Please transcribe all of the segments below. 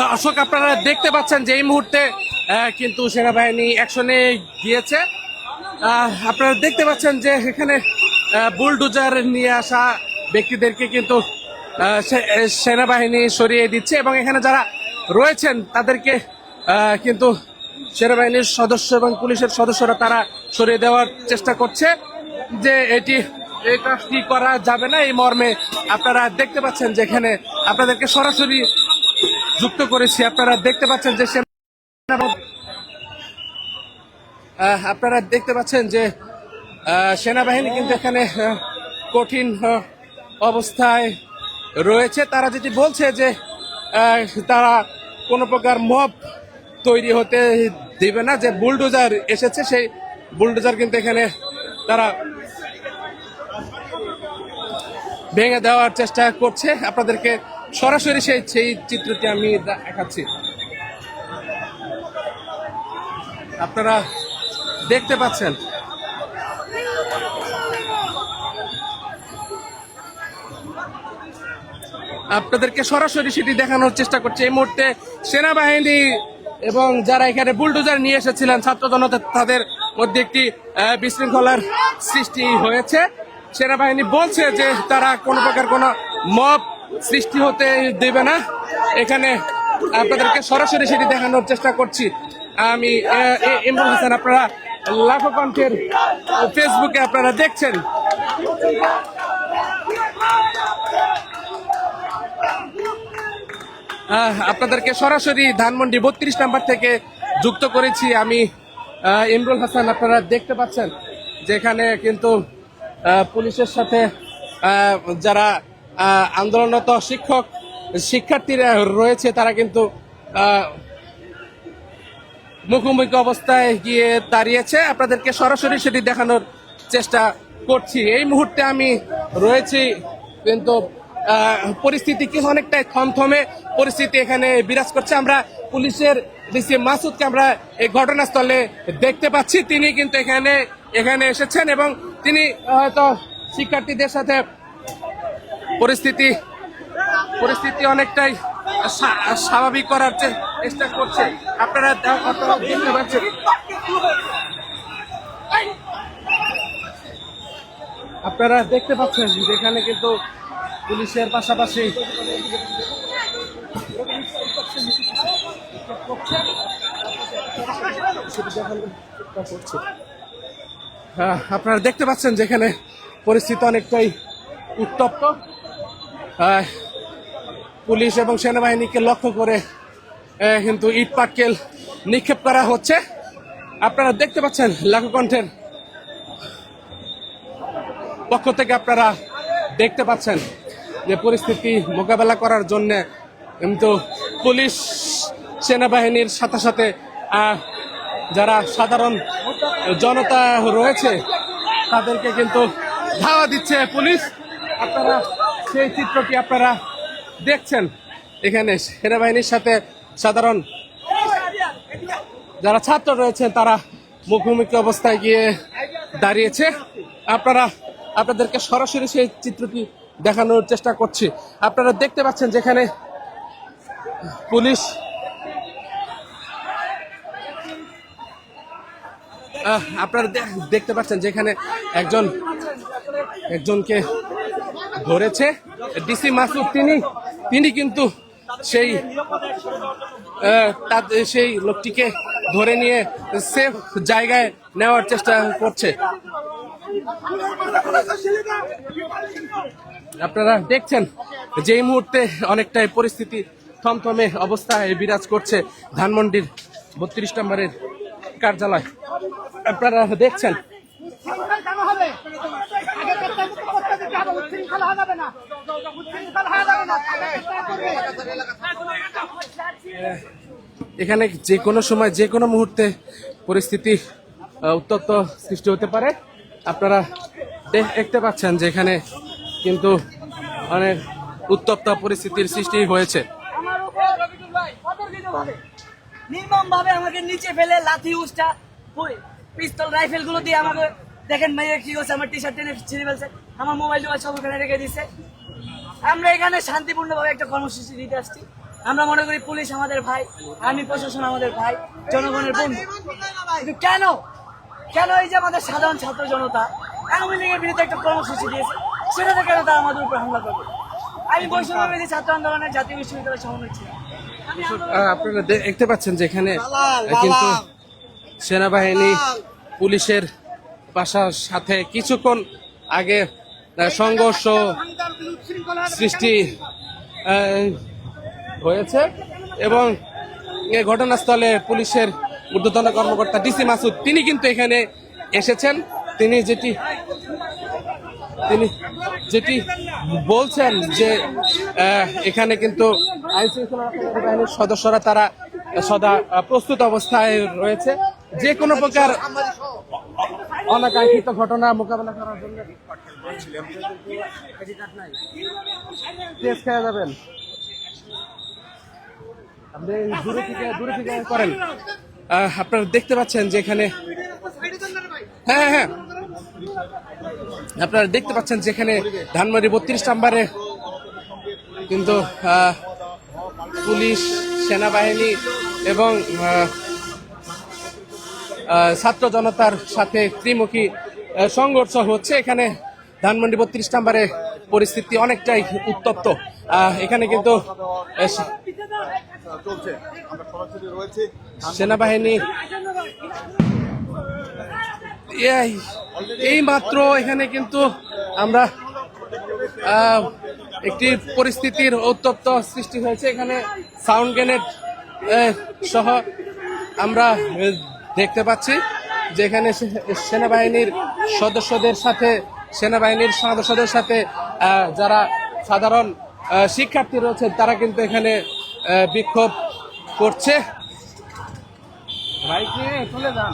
দর্শক, আপনারা দেখতে পাচ্ছেন যে এই মুহূর্তে কিন্তু সেনাবাহিনী অ্যাকশনে গিয়েছে। আপনারা দেখতে পাচ্ছেন যে এখানে বুলডোজার নিয়ে আসা ব্যক্তিদেরকে কিন্তু সেনাবাহিনী সরিয়ে দিচ্ছে এবং এখানে যারা রয়েছেন, তাদেরকে কিন্তু সেনাবাহিনীর সদস্য এবং পুলিশের সদস্যরা তারা সরিয়ে দেওয়ার চেষ্টা করছে যে এটি এই কাজটি করা যাবে না এই মর্মে। আপনারা দেখতে পাচ্ছেন যে এখানে আপনাদেরকে সরাসরি যুক্ত করেছি। আপনারা দেখতে পাচ্ছেন যে আপনারা দেখতে পাচ্ছেন যে সেনাবাহিনী কিন্তু এখানে কঠিন অবস্থায় রয়েছে। তারা যেটি বলছে যে তারা কোনো প্রকার মব তৈরি হতে দিবে না। যে বুলডোজার এসেছে, সেই বুলডোজার কিন্তু এখানে তারা ভেঙে দেওয়ার চেষ্টা করছে। আপনাদেরকে সরাসরি সেই সেই চিত্রটি আমি দেখাচ্ছি। আপনারা দেখতে পাচ্ছেন। আপনাদেরকে সরাসরি সেটি দেখানোর চেষ্টা করছে। এই মুহূর্তে সেনাবাহিনী এবং যারা এখানে বুলডোজার নিয়ে এসেছিলেন ছাত্র জনতা তাদের মধ্যে একটি বিশৃঙ্খলার সৃষ্টি হয়েছে। সেনাবাহিনী বলছে যে তারা কোনো প্রকার কোনো মব সৃষ্টি হতে দেবে না। এখানে আপনাদেরকে সরাসরি সেটি দেখানোর চেষ্টা করছি। আমি ইমরান হাসান, আপনারা লাখো কণ্ঠের ফেসবুকে আপনারা দেখছেন। আপনাদেরকে সরাসরি ধানমন্ডি বত্রিশ নাম্বার থেকে যুক্ত করেছি আমি। ইমরুল হাসান, আপনারা দেখতে পাচ্ছেন, যেখানে কিন্তু পুলিশের সাথে যারা আন্দোলনরত শিক্ষক, শিক্ষার্থীরা রয়েছে, তারা কিন্তু মুখোমুখি অবস্থায় গিয়ে দাঁড়িয়েছে। আপনাদেরকে সরাসরি সেটি দেখানোর চেষ্টা করছি। এই মুহূর্তে আমি রয়েছি, কিন্তু পরিস্থিতি কি অনেকটাই থমথমে পরিস্থিতি এখানে বিরাজ করছে। আমরা পুলিশের ডিসি মাসুদকে আমরা এই ঘটনাস্থলে দেখতে পাচ্ছি। তিনি কিন্তু এখানে এখানে এসেছেন এবং তিনি হয়তো শিক্ষার্থীদের সাথে পরিস্থিতি পরিস্থিতি অনেকটাই স্বা- স্বাভাবিক করার চেষ্টা করছে। আপনারা দেখতে পাচ্ছেন। আপনারা দেখতে পাচ্ছেন যেখানে কিন্তু পুলিশের পাশাপাশি হ্যাঁ, আপনারা দেখতে পাচ্ছেন যেখানে পরিস্থিতি অনেকটাই উত্তপ্ত। পুলিশ এবং সেনাবাহিনীকে লক্ষ্য করে কিন্তু ইট পাটকেল নিক্ষেপ করা হচ্ছে। আপনারা দেখতে পাচ্ছেন লাখো কণ্ঠের পক্ষ থেকে আপনারা দেখতে পাচ্ছেন যে পরিস্থিতি মোকাবেলা করার জন্য কিন্তু পুলিশ, সেনাবাহিনীর সাথে সাথে যারা সাধারণ জনতা রয়েছে, তাদেরকে কিন্তু ধাওয়া দিচ্ছে পুলিশ। আপনারা সেই চিত্রটি আপনারা দেখছেন। এখানে সেনাবাহিনীর সাথে সাধারণ যারা ছাত্র রয়েছেন, তারা মুখোমুখি অবস্থায় গিয়ে দাঁড়িয়েছে। আপনারা, আপনাদেরকে সরাসরি সেই চিত্রটি দেখানোর চেষ্টা করছি। আপনারা দেখতে পাচ্ছেন যেখানে পুলিশ আপনারা দেখতে পাচ্ছেন যেখানে একজন একজনকে ধরেছে। ডিসি মাসুদ, তিনি তিনি কিন্তু সেই সেই লোকটিকে ধরে নিয়ে সেফ জায়গায় নেওয়ার চেষ্টা করছে। আপনারা দেখছেন যে মুহূর্তে অনেকটাই পরিস্থিতি থমথমে অবস্থায় বিরাজ করছে ধানমন্ডির বত্রিশ নম্বরের কার্যালয়। আপনারা দেখছেন। এখানে যে কোনো সময় যে কোনো মুহূর্তে পরিস্থিতি উত্তপ্ত সৃষ্টি হতে পারে। আপনারা দেখতে পাচ্ছেন যে এখানে কিন্তু অনেক উত্তপ্ত পরিস্থিতির সৃষ্টি হয়েছে। নির্মম ভাবে। আমাকে নিচে ফেলে লাথি উস্টা পিস্তল রাইফেলগুলো দিয়ে আমাকে দেখেন মেয়ে কি করছে আমার টি শার্ট টেনে ছিঁড়ে ফেলছে আমার মোবাইল টোবাইল সব ওখানে রেখে দিচ্ছে আমরা এখানে শান্তিপূর্ণভাবে একটা কর্মসূচি দিতে আসছি। আমরা মনে করি পুলিশ আমাদের ভাই আর্মি প্রশাসন আমাদের ভাই জনগণের বন্ধু। কিন্তু কেন? কেন এই যে আমাদের সাধারণ ছাত্র জনতা আওয়ামী লীগের বিরুদ্ধে একটা কর্মসূচি দিয়েছে সেটাতে কেন তারা আমাদের উপর হামলা করবে? আমি বৈষম্যবিধি ছাত্র আন্দোলনের জাতীয় বিশ্ববিদ্যালয়ের সমন্বয় ছিলাম। আপনারা দেখতে পাচ্ছেন যে এখানে কিন্তু সেনাবাহিনী, পুলিশের পাশার সাথে কিছুক্ষণ আগে সংঘর্ষ সৃষ্টি হয়েছে এবং এই ঘটনাস্থলে পুলিশের ঊর্ধ্বতন কর্মকর্তা ডিসি মাসুদ, তিনি কিন্তু এখানে এসেছেন। তিনি যেটি তিনি যেটি বলছেন যে এখানে কিন্তু আইন শৃঙ্খলা বাহিনীর সদস্যরা তারা সদা প্রস্তুত অবস্থায় রয়েছে। যে কোনো প্রকার অনাকাঙ্ক্ষিত ঘটনা মোকাবেলা করার জন্য খেয়ে যাবেন। করেন। আপনারা দেখতে পাচ্ছেন যে এখানে হ্যাঁ হ্যাঁ আপনারা দেখতে পাচ্ছেন যেখানে ধানমারি বত্রিশ নাম্বারে কিন্তু পুলিশ, সেনাবাহিনী এবং ছাত্র জনতার সাথে ত্রিমুখী সংঘর্ষ হচ্ছে। এখানে ধানমন্ডি বত্রিশ নাম্বারে পরিস্থিতি অনেকটাই উত্তপ্ত। এখানে কিন্তু সেনাবাহিনী এই মাত্র এখানে কিন্তু আমরা একটি পরিস্থিতির উত্তপ্ত সৃষ্টি হয়েছে। এখানে সাউন্ড গ্রেনেড সহ আমরা দেখতে পাচ্ছি যেখানে সেনাবাহিনীর সদস্যদের সাথে, সেনাবাহিনীর সদস্যদের সাথে যারা সাধারণ শিক্ষার্থী রয়েছে, তারা কিন্তু এখানে বিক্ষোভ করছে। যান।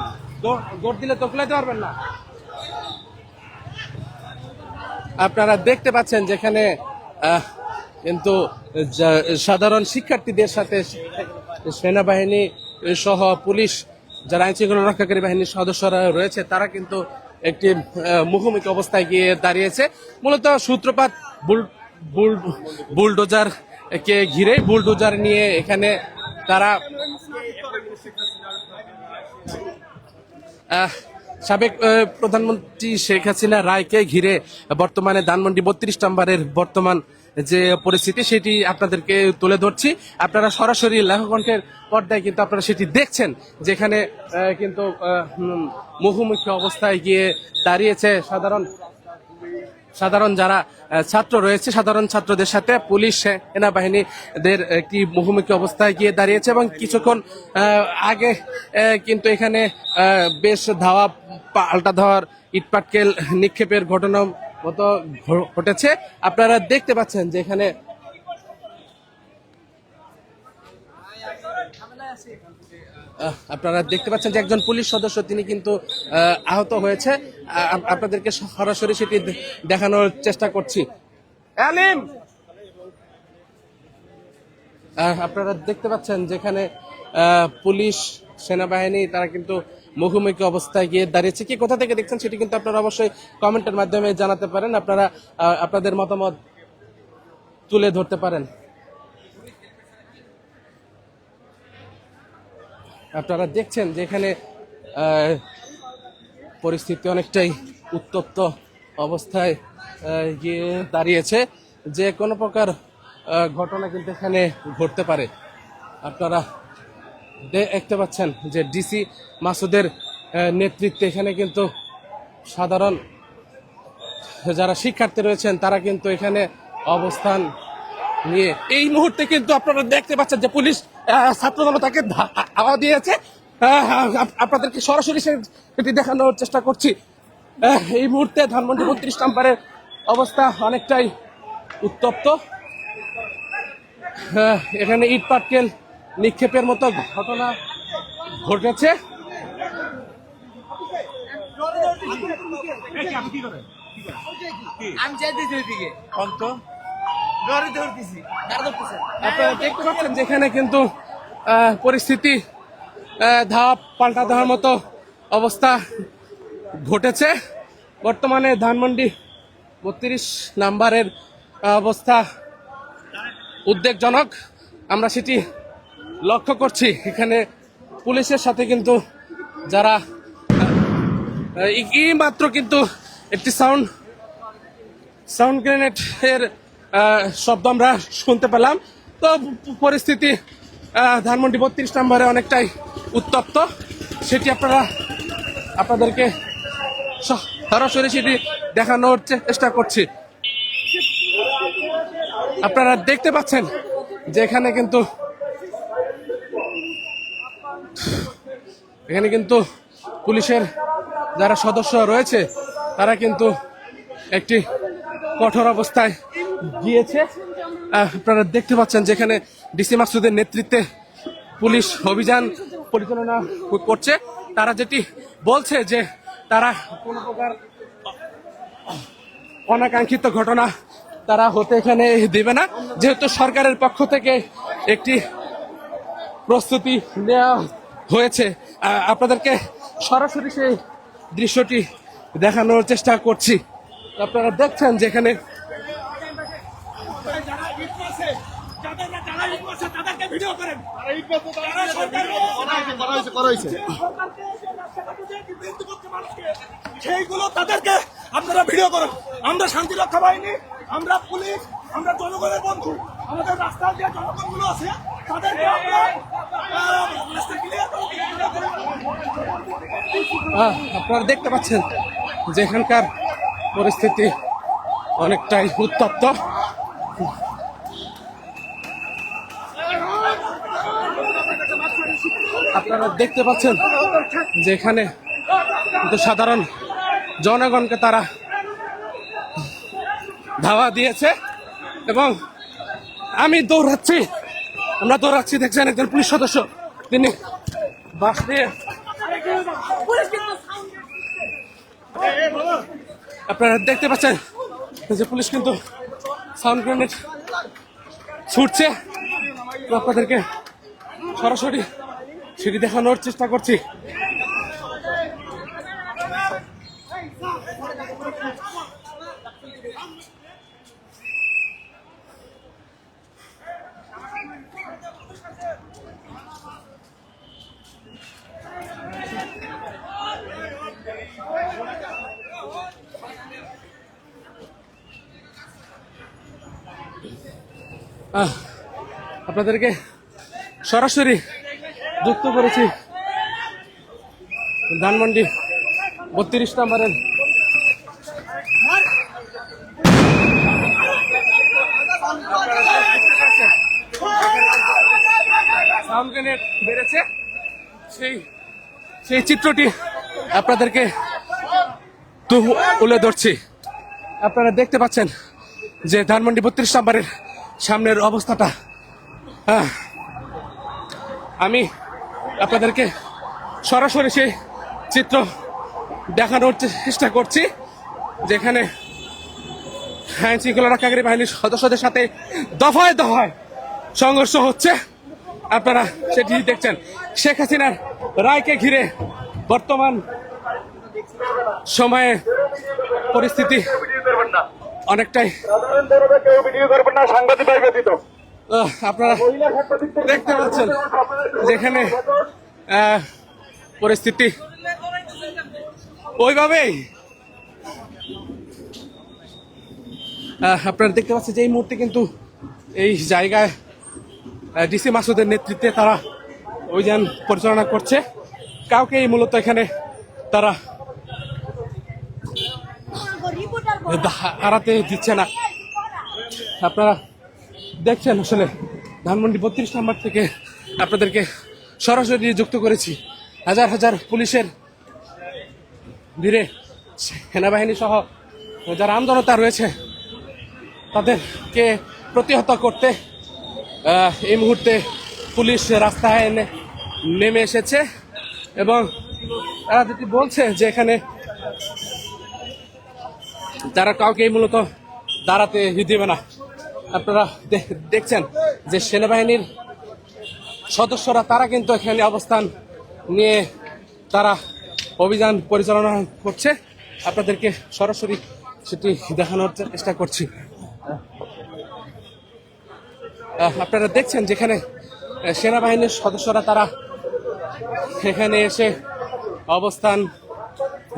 দিলে তো পারবেন না। আপনারা দেখতে পাচ্ছেন যেখানে কিন্তু সাধারণ শিক্ষার্থীদের সাথে সেনাবাহিনী সহ পুলিশ যারা আইন শৃঙ্খলা রক্ষাকারী বাহিনীর সদস্যরা রয়েছে, তারা কিন্তু একটি মুখোমুখি অবস্থায় গিয়ে দাঁড়িয়েছে। মূলত সূত্রপাত বুল বুল বুলডোজার কে ঘিরে বুলডোজার নিয়ে এখানে তারা সাবেক প্রধানমন্ত্রী শেখ হাসিনা রায়কে ঘিরে বর্তমানে ধানমন্ডি বত্রিশ নম্বরের বর্তমান যে পরিস্থিতি, সেটি আপনাদেরকে তুলে ধরছি। আপনারা সরাসরি লেখকণ্ঠের পর্দায় কিন্তু আপনারা সেটি দেখছেন, যেখানে কিন্তু মুখোমুখি অবস্থায় গিয়ে দাঁড়িয়েছে সাধারণ সাধারণ যারা ছাত্র রয়েছে, সাধারণ ছাত্রদের সাথে পুলিশ, সেনাবাহিনীদের একটি মুখোমুখি অবস্থায় গিয়ে দাঁড়িয়েছে এবং কিছুক্ষণ আগে কিন্তু এখানে বেশ ধাওয়া পাল্টা ধাওয়ার ইটপাটকেল নিক্ষেপের ঘটনা মতো ঘটেছে। আপনারা দেখতে পাচ্ছেন যে এখানে আপনারা দেখতে পাচ্ছেন যে একজন পুলিশ সদস্য তিনি কিন্তু আহত হয়েছে। আপনাদেরকে সরাসরি সেটি দেখানোর চেষ্টা করছি। আলিম আপনারা দেখতে পাচ্ছেন যেখানে পুলিশ সেনাবাহিনী তারা কিন্তু মুখোমুখি অবস্থায় গিয়ে দাঁড়িয়েছে। কি কোথা থেকে দেখছেন সেটি কিন্তু আপনারা অবশ্যই কমেন্টের মাধ্যমে জানাতে পারেন। আপনারা আপনাদের মতামত তুলে ধরতে পারেন। আপনারা দেখছেন যে এখানে পরিস্থিতি অনেকটাই উত্তপ্ত অবস্থায় গিয়ে দাঁড়িয়েছে। যে কোনো প্রকার ঘটনা কিন্তু এখানে ঘটতে পারে। আপনারা দেখতে পাচ্ছেন যে ডিসি মাসুদের নেতৃত্বে এখানে কিন্তু সাধারণ যারা শিক্ষার্থী রয়েছেন, তারা কিন্তু এখানে অবস্থান নিয়ে এই মুহূর্তে কিন্তু আপনারা দেখতে পাচ্ছেন যে পুলিশ ছাত্র জনতাকে হাওয়া দিয়েছে। আহ, আপ- আপনাদেরকে সরাসরি সেটি দেখানোর চেষ্টা করছি। এই মুহূর্তে ধানমন্ডি বত্রিশ নাম্বারের অবস্থা অনেকটাই উত্তপ্ত। এখানে ইট পাটকেল নিক্ষেপের মতো ঘটনা ঘটেছে। আমি চাইতেছি ওইদিকে। অন্ত আপনারা দেখতে পাচ্ছেন যেখানে কিন্তু পরিস্থিতি ধাপ পাল্টা দেওয়ার মতো অবস্থা ঘটেছে। বর্তমানে ধানমন্ডি বত্রিশ নাম্বারের অবস্থা উদ্বেগজনক। আমরা সেটি লক্ষ্য করছি। এখানে পুলিশের সাথে কিন্তু যারা এই মাত্র কিন্তু একটি সাউন্ড সাউন্ড গ্রেনেড এর শব্দ আমরা শুনতে পেলাম। তো পরিস্থিতি ধানমন্ডি বত্রিশ নম্বরে অনেকটাই উত্তপ্ত। সেটি আপনারা, আপনাদেরকে সরাসরি সেটি দেখানোর চেষ্টা করছি। আপনারা দেখতে পাচ্ছেন যে এখানে কিন্তু এখানে কিন্তু পুলিশের যারা সদস্য রয়েছে, তারা কিন্তু একটি কঠোর অবস্থায় গিয়েছে। আপনারা দেখতে পাচ্ছেন যেখানে ডিসি মাসুদের নেতৃত্বে পুলিশ অভিযান পরিচালনা করছে। তারা যেটি বলছে যে তারা কোনো প্রকার অনাকাঙ্ক্ষিত ঘটনা তারা হতে এখানে দেবে না। যেহেতু সরকারের পক্ষ থেকে একটি প্রস্তুতি নেওয়া হয়েছে। আপনাদেরকে সরাসরি সেই দৃশ্যটি দেখানোর চেষ্টা করছি। আপনারা দেখছেন যেখানে যারা ইট মারছে, যাদের যারা ইট মারছে তাদেরকে ভিডিও করেন যারা সরকার করা হয়েছে করা হয়েছে সরকারকে যে রাস্তাঘাটে যে বিভ্রান্ত মানুষকে, সেইগুলো তাদেরকে আপনারা ভিডিও করুন। আমরা শান্তি রক্ষা বাহিনী আমরা পুলিশ আমরা জনগণের বন্ধু আমাদের রাস্তায় যে জনগণগুলো আছে তাদেরকে আমরা আপনারা দেখতে পাচ্ছেন যে এখানকার পরিস্থিতি অনেকটাই উত্তপ্ত। আপনারা দেখতে পাচ্ছেন যে এখানে সাধারণ জনগণকে তারা ধাওয়া দিয়েছে এবং আমি দৌড়াচ্ছি। আমরা দৌড়াচ্ছি, দেখছেন একজন পুলিশ সদস্য। তিনি বাস দিয়ে আপনারা দেখতে পাচ্ছেন যে পুলিশ কিন্তু সাউন্ড গ্রেনেড ছুটছে। আপনাদেরকে সরাসরি সেটি দেখানোর চেষ্টা করছি। আপনাদেরকে সরাসরি যুক্ত করেছি। ধানমন্ডি বত্রিশ নম্বরের। বেড়েছে। সেই সেই চিত্রটি আপনাদেরকে তুলে ধরছি। আপনারা দেখতে পাচ্ছেন যে ধানমন্ডি বত্রিশ নম্বরের সামনের অবস্থাটা। আহ, আমি আপনাদেরকে সরাসরি সেই চিত্র দেখানোর চেষ্টা করছি যেখানে আইন শৃঙ্খলা রক্ষাকারী বাহিনীর সদস্যদের সাথে দফায় দফায় সংঘর্ষ হচ্ছে। আপনারা সেটি দেখছেন। শেখ হাসিনার রায়কে ঘিরে বর্তমান সময়ে পরিস্থিতি অনেকটাই আহ, আপনারা দেখতে পাচ্ছেন যেখানে পরিস্থিতি। ওইভাবেই। আপনারা দেখতে পাচ্ছেন যে এই মুহূর্তে কিন্তু এই জায়গায় ডিসি মাসুদের নেতৃত্বে তারা অভিযান পরিচালনা করছে। কাউকে এই মূলত এখানে তারা হারাতে দিচ্ছে না। আপনারা দেখছেন, আসলে ধানমন্ডি বত্রিশ নম্বর থেকে আপনাদেরকে সরাসরি যুক্ত করেছি। হাজার হাজার পুলিশের ভিড়ে সেনাবাহিনী সহ যারা আমজনতা রয়েছে, তাদেরকে প্রতিহত করতে এই মুহূর্তে পুলিশ রাস্তায় নে- নেমে এসেছে এবং তারা যেটি বলছে যে এখানে যারা কাউকে মূলত দাঁড়াতে দিবে না। আপনারা দেখছেন যে সেনাবাহিনীর সদস্যরা, তারা কিন্তু এখানে অবস্থান নিয়ে তারা অভিযান পরিচালনা করছে। আপনাদেরকে সরাসরি সেটি দেখানোর চেষ্টা করছি। আপনারা দেখছেন যেখানে সেনাবাহিনীর সদস্যরা, তারা এখানে এসে অবস্থান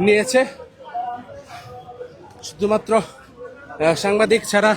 নিয়েছে। শুধুমাত্র সাংবাদিক ছাড়া